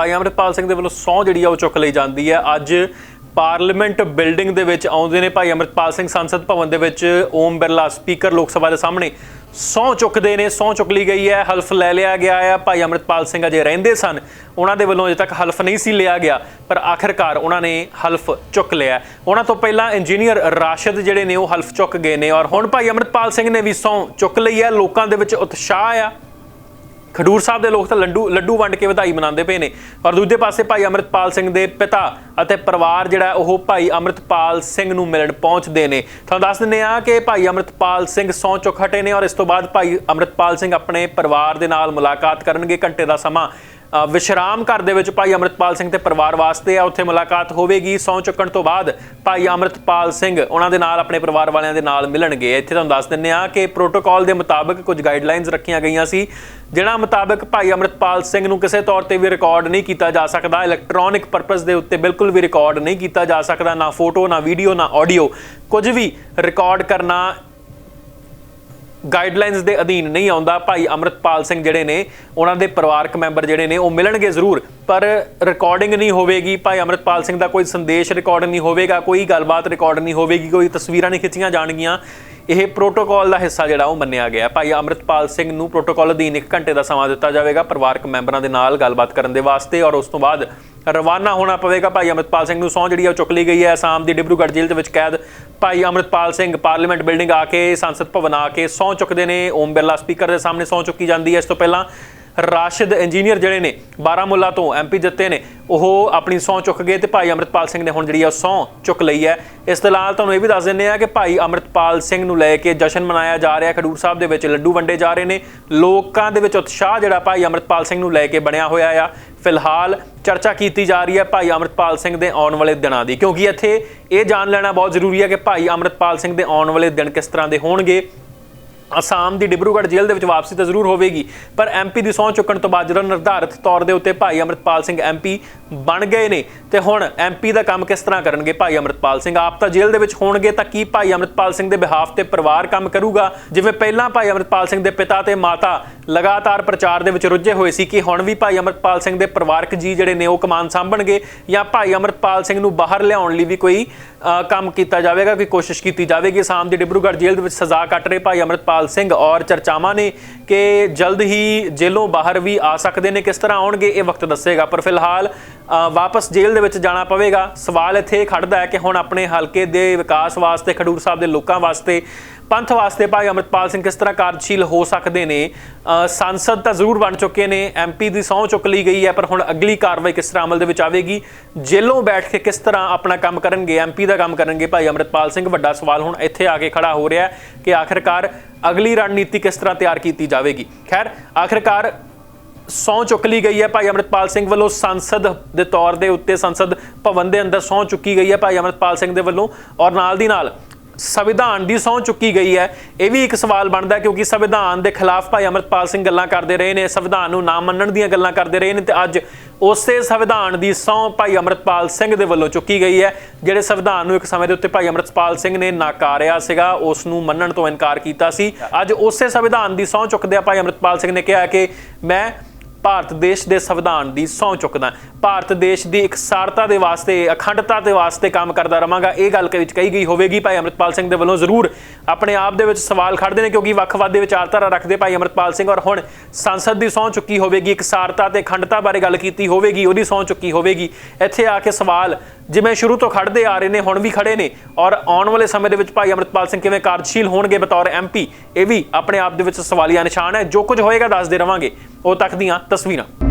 ਭਾਈ ਅਮਰਿਤਪਾਲ ਸਿੰਘ ਦੇ ਵੱਲੋਂ ਸਹੁੰ ਜਿਹੜੀ ਆ ਉਹ ਚੁੱਕ ਲਈ ਜਾਂਦੀ ਹੈ। ਅੱਜ ਪਾਰਲੀਮੈਂਟ ਬਿਲਡਿੰਗ ਦੇ ਵਿੱਚ ਆਉਂਦੇ ਨੇ ਭਾਈ ਅਮਰਿਤਪਾਲ ਸਿੰਘ ਸੰਸਦ ਭਵਨ ਦੇ ਵਿੱਚ। ਓਮ ਬਿਰਲਾ, ਸਪੀਕਰ ਲੋਕ ਸਭਾ ਦੇ ਸਾਹਮਣੇ ਸਹੁੰ ਚੁੱਕਦੇ ਨੇ, ਸਹੁੰ ਚੁੱਕ ਲਈ ਗਈ ਹੈ। ਹਲਫ ਲੈ ਲਿਆ ਗਿਆ ਹੈ ਭਾਈ ਅਮਰਿਤਪਾਲ ਸਿੰਘ ਅਜੇ ਰਹਿੰਦੇ ਸਨ। ਉਹਨਾਂ ਦੇ ਵੱਲੋਂ ਅਜੇ ਤੱਕ ਹਲਫ ਨਹੀਂ ਸੀ ਲਿਆ ਗਿਆ, ਪਰ ਆਖਰਕਾਰ ਉਹਨਾਂ ਨੇ ਹਲਫ ਚੁੱਕ ਲਿਆ। ਉਹਨਾਂ ਤੋਂ ਪਹਿਲਾਂ ਇੰਜੀਨੀਅਰ ਰਾਸ਼ਦ ਜਿਹੜੇ ਨੇ ਉਹ ਹਲਫ ਚੁੱਕ ਗਏ ਨੇ। ਔਰ ਹੁਣ ਭਾਈ ਅਮਰਿਤਪਾਲ ਸਿੰਘ ਨੇ ਵੀ ਸਹੁੰ ਚੁੱਕ ਲਈ ਹੈ। ਲੋਕਾਂ ਦੇ ਵਿੱਚ ਉਤਸ਼ਾਹ ਆ। ਖਡੂਰ ਸਾਹਿਬ ਦੇ ਲੋਕ ਤਾਂ ਲੱਡੂ ਲੱਡੂ ਵੰਡ ਕੇ ਵਧਾਈ ਮਨਾਉਂਦੇ ਪਏ ਨੇ। ਔਰ ਦੂਜੇ ਪਾਸੇ ਭਾਈ ਅਮਰਿਤਪਾਲ ਸਿੰਘ ਦੇ ਪਿਤਾ ਅਤੇ ਪਰਿਵਾਰ ਜਿਹੜਾ ਉਹ ਭਾਈ ਅਮਰਿਤਪਾਲ ਸਿੰਘ ਨੂੰ ਮਿਲਣ ਪਹੁੰਚਦੇ ਨੇ। ਤੁਹਾਨੂੰ ਦੱਸ ਦਿੰਦੇ ਆ ਕਿ ਭਾਈ ਅਮਰਿਤਪਾਲ ਸਿੰਘ ਸਹੁੰ ਚੁੱਕ ਹਟੇ ਨੇ ਔਰ ਇਸ ਤੋਂ ਬਾਅਦ ਭਾਈ ਅਮਰਿਤਪਾਲ ਸਿੰਘ ਆਪਣੇ ਪਰਿਵਾਰ ਦੇ ਨਾਲ ਮੁਲਾਕਾਤ ਕਰਨਗੇ ਘੰਟੇ ਦਾ ਸਮਾਂ। ਵਿਸ਼ਰਾਮ ਘਰ ਦੇ ਵਿੱਚ ਭਾਈ ਅਮਰਿਤਪਾਲ ਸਿੰਘ ਤੇ ਪਰਿਵਾਰ ਵਾਸਤੇ ਆ। ਉੱਥੇ ਮੁਲਾਕਾਤ ਹੋਵੇਗੀ। ਸਹੁੰ ਚੁੱਕਣ ਤੋਂ ਬਾਅਦ ਭਾਈ ਅਮਰਿਤਪਾਲ ਸਿੰਘ ਉਹਨਾਂ ਦੇ ਨਾਲ, ਆਪਣੇ ਪਰਿਵਾਰ ਵਾਲਿਆਂ ਦੇ ਨਾਲ ਮਿਲਣਗੇ। ਇੱਥੇ ਤੁਹਾਨੂੰ ਦੱਸ ਦਿੰਨੇ ਆ ਕਿ ਪ੍ਰੋਟੋਕਾਲ ਦੇ ਮੁਤਾਬਕ ਕੁਝ ਗਾਈਡਲਾਈਨਸ ਰੱਖੀਆਂ ਗਈਆਂ ਸੀ ਜਿਹੜਾ ਮੁਤਾਬਕ ਭਾਈ ਅਮਰਿਤਪਾਲ ਸਿੰਘ ਨੂੰ ਕਿਸੇ ਤੌਰ ਤੇ ਵੀ ਰਿਕਾਰਡ ਨਹੀਂ ਕੀਤਾ ਜਾ ਸਕਦਾ। ਇਲੈਕਟ੍ਰੋਨਿਕ ਪਰਪਸ ਦੇ ਉੱਤੇ ਬਿਲਕੁਲ ਵੀ ਰਿਕਾਰਡ ਨਹੀਂ ਕੀਤਾ ਜਾ ਸਕਦਾ। ਨਾ ਫੋਟੋ, ਨਾ ਵੀਡੀਓ ਨਾ ਆਡੀਓ ਕੁਝ ਵੀ ਰਿਕਾਰਡ ਕਰਨਾ ਗਾਈਡਲਾਈਨਸ ਦੇ ਅਧੀਨ ਨਹੀਂ ਆਉਂਦਾ। ਭਾਈ ਅਮਰਿਤਪਾਲ ਸਿੰਘ ਜਿਹੜੇ ਨੇ, ਉਹਨਾਂ ਦੇ ਪਰਿਵਾਰਕ ਮੈਂਬਰ ਜਿਹੜੇ ਨੇ, ਉਹ ਮਿਲਣਗੇ ਜ਼ਰੂਰ, ਪਰ ਰਿਕਾਰਡਿੰਗ ਨਹੀਂ ਹੋਵੇਗੀ। ਭਾਈ ਅਮਰਿਤਪਾਲ ਸਿੰਘ ਦਾ ਕੋਈ ਸੰਦੇਸ਼ ਰਿਕਾਰਡ ਨਹੀਂ ਹੋਵੇਗਾ, ਕੋਈ ਗੱਲਬਾਤ ਰਿਕਾਰਡ ਨਹੀਂ ਹੋਵੇਗੀ, ਕੋਈ ਤਸਵੀਰਾਂ ਨਹੀਂ ਖਿੱਚੀਆਂ ਜਾਣਗੀਆਂ। ਇਹ ਪ੍ਰੋਟੋਕਾਲ ਦਾ ਹਿੱਸਾ ਜਿਹੜਾ ਉਹ ਮੰਨਿਆ ਗਿਆ। ਭਾਈ ਅਮਰਿਤਪਾਲ ਸਿੰਘ ਨੂੰ ਪ੍ਰੋਟੋਕਾਲ ਅਧੀਨ 1 ਘੰਟੇ ਦਾ ਸਮਾਂ ਦਿੱਤਾ ਜਾਵੇਗਾ। ਪਰਿਵਾਰਕ ਮੈਂਬਰਾਂ ਦੇ ਨਾਲ ਗੱਲਬਾਤ ਕਰਨ ਦੇ ਵਾਸਤੇ ਔਰ ਉਸ ਤੋਂ ਬਾਅਦ ਰਵਾਨਾ ਹੋਣਾ ਪਵੇਗਾ। ਭਾਈ ਅਮਰਿਤਪਾਲ ਸਿੰਘ ਨੂੰ ਸਹੁੰ ਜਿਹੜੀ ਆ ਉਹ ਚੁੱਕ ਲਈ ਗਈ ਹੈ। ਅਸਾਮ ਦੀ ਡਿਬਰੂਗੜ੍ਹ ਜੇਲ੍ਹ ਦੇ ਵਿੱਚ ਕੈਦ ਭਾਈ ਅਮਰਿਤਪਾਲ ਸਿੰਘ। ਪਾਰਲੀਮੈਂਟ ਬਿਲਡਿੰਗ ਆ ਕੇ, ਸੰਸਦ ਭਵਨ ਆ ਕੇ ਸਹੁੰ ਚੁੱਕਦੇ ਨੇ। ਓਮ ਬਿਰਲਾ ਸਪੀਕਰ ਦੇ ਸਾਹਮਣੇ ਸਹੁੰ ਚੁੱਕੀ ਜਾਂਦੀ ਹੈ। ਇਸ ਤੋਂ ਪਹਿਲਾਂ ਰਾਸ਼ਿਦ ਇੰਜੀਨੀਅਰ ਜਿਹੜੇ ਨੇ, ਬਾਰਾਮੁੱਲਾ ਤੋਂ ਐਮਪੀ ਜਿੱਤੇ ਨੇ, ਉਹ ਆਪਣੀ ਸਹੁੰ ਚੁੱਕ ਗਏ ਤੇ ਭਾਈ ਅਮਰਿਤਪਾਲ ਸਿੰਘ ਨੇ ਹੁਣ ਜਿਹੜੀ ਆ ਉਹ ਸਹੁੰ ਚੁੱਕ ਲਈ ਹੈ। ਇਸ ਦੇ ਨਾਲ ਤੁਹਾਨੂੰ ਇਹ ਵੀ ਦੱਸ ਦਿੰਦੇ ਆ ਕਿ ਭਾਈ ਅਮਰਿਤਪਾਲ ਸਿੰਘ ਨੂੰ ਲੈ ਕੇ ਜਸ਼ਨ ਮਨਾਇਆ ਜਾ ਰਿਹਾ, ਖਡੂਰ ਸਾਹਿਬ ਦੇ ਵਿੱਚ ਲੱਡੂ ਵੰਡੇ ਜਾ ਰਹੇ ਨੇ। ਲੋਕਾਂ ਦੇ ਵਿੱਚ ਉਤਸ਼ਾਹ ਜਿਹੜਾ ਭਾਈ ਅਮਰਿਤਪਾਲ ਸਿੰਘ ਨੂੰ ਲੈ ਕੇ ਬਣਿਆ ਹੋਇਆ ਆ। ਫਿਲਹਾਲ ਚਰਚਾ ਕੀਤੀ ਜਾ ਰਹੀ ਹੈ ਭਾਈ ਅਮਰਿਤਪਾਲ ਸਿੰਘ ਦੇ ਆਉਣ ਵਾਲੇ ਦਿਨਾਂ ਦੀ, ਕਿਉਂਕਿ ਇੱਥੇ ਇਹ ਜਾਣ ਲੈਣਾ ਬਹੁਤ ਜ਼ਰੂਰੀ ਹੈ ਕਿ ਭਾਈ ਅਮਰਿਤਪਾਲ ਸਿੰਘ ਦੇ ਆਉਣ ਵਾਲੇ ਦਿਨ ਕਿਸ ਤਰ੍ਹਾਂ ਦੇ ਹੋਣਗੇ। ਅਸਾਮ ਦੀ ਡਿਬਰੂਗੜ੍ਹ ਜੇਲ੍ਹ ਦੇ ਵਿੱਚ ਵਾਪਸੀ ਤਾਂ ਜ਼ਰੂਰ ਹੋਵੇਗੀ, ਪਰ ਐਮਪੀ ਦੀ ਸਹੁੰ ਚੁੱਕਣ ਤੋਂ ਬਾਅਦ ਜਿਹੜਾ ਨਿਰਧਾਰਤ ਤੌਰ ਦੇ ਉੱਤੇ ਭਾਈ ਅਮਰਿਤਪਾਲ ਸਿੰਘ ਐਮਪੀ ਬਣ ਗਏ ਨੇ। ਤੇ ਹੁਣ ਐਮਪੀ ਦਾ ਕੰਮ ਕਿਸ ਤਰ੍ਹਾਂ ਕਰਨਗੇ ਭਾਈ ਅਮਰਿਤਪਾਲ ਸਿੰਘ? ਆਪ ਤਾਂ ਜੇਲ੍ਹ ਦੇ ਵਿੱਚ ਹੋਣਗੇ ਤਾਂ ਕੀ ਭਾਈ ਅਮਰਿਤਪਾਲ ਸਿੰਘ ਦੇ ਬਿਹਾਫ ਤੇ ਪਰਿਵਾਰ ਕੰਮ ਕਰੂਗਾ? ਜਿਵੇਂ ਪਹਿਲਾਂ ਭਾਈ ਅਮਰਿਤਪਾਲ ਸਿੰਘ ਦੇ ਪਿਤਾ ਤੇ ਮਾਤਾ ਲਗਾਤਾਰ ਪ੍ਰਚਾਰ ਦੇ ਵਿੱਚ ਰੁੱਝੇ ਹੋਏ ਸੀ ਕਿ ਹੁਣ ਵੀ ਭਾਈ ਅਮਰਿਤਪਾਲ ਸਿੰਘ ਦੇ ਪਰਿਵਾਰਕ ਜੀ ਜਿਹੜੇ ਨੇ ਉਹ ਕਮਾਨ ਸੰਭਣਗੇ ਜਾਂ ਭਾਈ ਅਮਰਿਤਪਾਲ ਸਿੰਘ ਨੂੰ ਬਾਹਰ ਲਿਆਉਣ ਲਈ ਵੀ ਕੋਈ ਕੰਮ ਕੀਤਾ ਜਾਵੇਗਾ, ਕੋਈ ਕੋਸ਼ਿਸ਼ ਕੀਤੀ ਜਾਵੇਗੀ? ਸਾਮ ਦੀ ਡਿਬਰੂਗੜ੍ਹ ਜੇਲ੍ਹ ਦੇ ਵਿੱਚ ਸਜ਼ਾ ਕੱਟ ਰਹੇ ਭਾਈ ਅਮਰਿਤਪਾਲ ਸਿੰਘ ਔਰ ਚਰਚਾਵਾਂ ਨੇ ਕਿ ਜਲਦ ਹੀ ਜੇਲੋਂ ਬਾਹਰ ਵੀ ਆ ਸਕਦੇ ਨੇ। ਕਿਸ ਤਰ੍ਹਾਂ ਆਉਣਗੇ? ਇਹ ਵਕਤ ਦੱਸੇਗਾ। ਪਰ ਫਿਲਹਾਲ ਵਾਪਸ ਜੇਲ੍ਹ ਦੇ ਵਿੱਚ ਜਾਣਾ ਪਵੇਗਾ। ਸਵਾਲ ਇੱਥੇ ਇਹ ਖੜਦਾ ਹੈ ਕਿ ਹੁਣ ਆਪਣੇ ਹਲਕੇ ਦੇ ਵਿਕਾਸ ਵਾਸਤੇ ਖਡੂਰ ਸਾਹਿਬ ਦੇ ਲੋਕਾਂ ਵਾਸਤੇ ਪੰਥ ਵਾਸਤੇ ਭਾਈ ਅਮਰਿਤਪਾਲ ਸਿੰਘ ਕਿਸ ਤਰ੍ਹਾਂ ਕਾਰਜਸ਼ੀਲ ਹੋ ਸਕਦੇ ਨੇ? ਅ, ਸੰਸਦ ਤਾਂ ਜ਼ਰੂਰ ਬਣ ਚੁੱਕੇ ਨੇ ਐਮਪੀ ਦੀ ਸਹੁੰ ਚੁੱਕ ਲਈ ਗਈ ਹੈ ਪਰ ਹੁਣ ਅਗਲੀ ਕਾਰਵਾਈ ਕਿਸ ਤਰ੍ਹਾਂ ਅਮਲ ਦੇ ਵਿੱਚ ਆਵੇਗੀ? ਜੇਲੋਂ ਬੈਠ ਕੇ ਕਿਸ ਤਰ੍ਹਾਂ ਆਪਣਾ ਕੰਮ ਕਰਨਗੇ? ਐਮਪੀ ਦਾ ਕੰਮ ਕਰਨਗੇ ਭਾਈ ਅਮਰਿਤਪਾਲ ਸਿੰਘ? ਵੱਡਾ ਸਵਾਲ ਹੁਣ ਇੱਥੇ ਆ ਕੇ ਖੜਾ ਹੋ ਰਿਹਾ ਕਿ ਆਖਿਰਕਾਰ ਅਗਲੀ ਰਣਨੀਤੀ ਕਿਸ ਤਰ੍ਹਾਂ ਤਿਆਰ ਕੀਤੀ ਜਾਵੇਗੀ? ਖੈਰ ਆਖਿਰਕਾਰ ਸਹੁੰ ਚੁੱਕ ਲਈ ਗਈ ਹੈ ਭਾਈ ਅਮਰਿਤਪਾਲ ਸਿੰਘ ਵੱਲੋਂ ਸੰਸਦ ਦੇ ਤੌਰ ਦੇ ਉੱਤੇ, ਸੰਸਦ ਭਵਨ ਦੇ ਅੰਦਰ ਸਹੁੰ ਚੁੱਕੀ ਗਈ ਹੈ ਭਾਈ ਅਮਰਿਤਪਾਲ ਸਿੰਘ ਦੇ ਵੱਲੋਂ ਔਰ ਨਾਲ ਦੀ ਨਾਲ ਸੰਵਿਧਾਨ ਦੀ ਸਹੁੰ ਚੁੱਕੀ ਗਈ ਹੈ। ਇਹ ਵੀ ਇੱਕ ਸਵਾਲ ਬਣਦਾ ਕਿਉਂਕਿ ਸੰਵਿਧਾਨ ਦੇ ਖਿਲਾਫ ਭਾਈ ਅਮਰਿਤਪਾਲ ਸਿੰਘ ਗੱਲਾਂ ਕਰਦੇ ਰਹੇ ਨੇ, ਸੰਵਿਧਾਨ ਨੂੰ ਨਾ ਮੰਨਣ ਦੀਆਂ ਗੱਲਾਂ ਕਰਦੇ ਰਹੇ ਨੇ ਤੇ ਅੱਜ ਉਸੇ ਸੰਵਿਧਾਨ ਦੀ ਸਹੁੰ ਭਾਈ ਅਮਰਿਤਪਾਲ ਸਿੰਘ ਦੇ ਵੱਲੋਂ ਚੁੱਕੀ ਗਈ ਹੈ, ਜਿਹੜੇ ਸੰਵਿਧਾਨ ਨੂੰ ਇੱਕ ਸਮੇਂ ਦੇ ਉੱਤੇ ਭਾਈ ਅਮਰਿਤਪਾਲ ਸਿੰਘ ਨੇ ਨਾਕਾਰਿਆ ਸੀਗਾ, ਉਸ ਨੂੰ ਮੰਨਣ ਤੋਂ ਇਨਕਾਰ ਕੀਤਾ ਸੀ। ਅੱਜ ਉਸੇ ਸੰਵਿਧਾਨ ਦੀ ਸਹੁੰ ਚੁੱਕਦਿਆਂ ਭਾਈ ਅਮਰਿਤਪਾਲ ਸਿੰਘ ਨੇ ਕਿਹਾ ਕਿ ਮੈਂ ਭਾਰਤ ਦੇਸ਼ ਦੇ ਸੰਵਿਧਾਨ ਦੀ ਸਹੁੰ ਚੁੱਕਦਾ ਭਾਰਤ ਦੇਸ਼ ਦੀ ਇਕਸਾਰਤਾ ਦੇ ਵਾਸਤੇ, ਅਖੰਡਤਾ ਦੇ ਵਾਸਤੇ ਕੰਮ ਕਰਦਾ ਰਵਾਂਗਾ। ਇਹ ਗੱਲ ਵਿੱਚ ਕਹੀ ਗਈ ਹੋਵੇਗੀ ਭਾਈ ਅਮਰਿਤਪਾਲ ਸਿੰਘ ਦੇ ਵੱਲੋਂ। ਜ਼ਰੂਰ ਆਪਣੇ ਆਪ ਦੇ ਵਿੱਚ ਸਵਾਲ ਖੜਦੇ ਨੇ ਕਿਉਂਕਿ ਵੱਖਵਾਦ ਦੇ ਵਿਚਾਰਧਾਰਾ ਰੱਖਦੇ ਭਾਈ ਅਮਰਿਤਪਾਲ ਸਿੰਘ ਔਰ ਹੁਣ ਸੰਸਦ ਦੀ ਸਹੁੰ ਚੁੱਕੀ ਹੋਵੇਗੀ। ਇਕਸਾਰਤਾ ਤੇ ਅਖੰਡਤਾ ਬਾਰੇ ਗੱਲ ਕੀਤੀ ਹੋਵੇਗੀ, ਉਹਦੀ ਸਹੁੰ ਚੁੱਕੀ ਹੋਵੇਗੀ। ਇੱਥੇ ਆ ਕੇ ਸਵਾਲ ਜਿਵੇਂ ਸ਼ੁਰੂ ਤੋਂ ਖੜਦੇ ਆ ਰਹੇ ਨੇ, ਹੁਣ ਵੀ ਖੜੇ ਨੇ ਔਰ ਆਉਣ ਵਾਲੇ ਸਮੇਂ ਦੇ ਵਿੱਚ ਭਾਈ ਅਮਰਿਤਪਾਲ ਸਿੰਘ ਕਿਵੇਂ ਕਾਰਜਸ਼ੀਲ ਹੋਣਗੇ ਬਤੌਰ ਐਮਪੀ ਇਹ ਵੀ ਆਪਣੇ ਆਪ ਦੇ ਵਿੱਚ ਸਵਾਲੀਆ ਨਿਸ਼ਾਨ ਹੈ। ਜੋ ਕੁਝ ਹੋਏਗਾ ਦੱਸਦੇ ਰਵਾਂਗੇ। ਉਹ ਤੱਕ ਦੀਆਂ ਤਸਵੀਰਾਂ।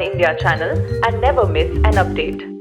India channel and never miss an update.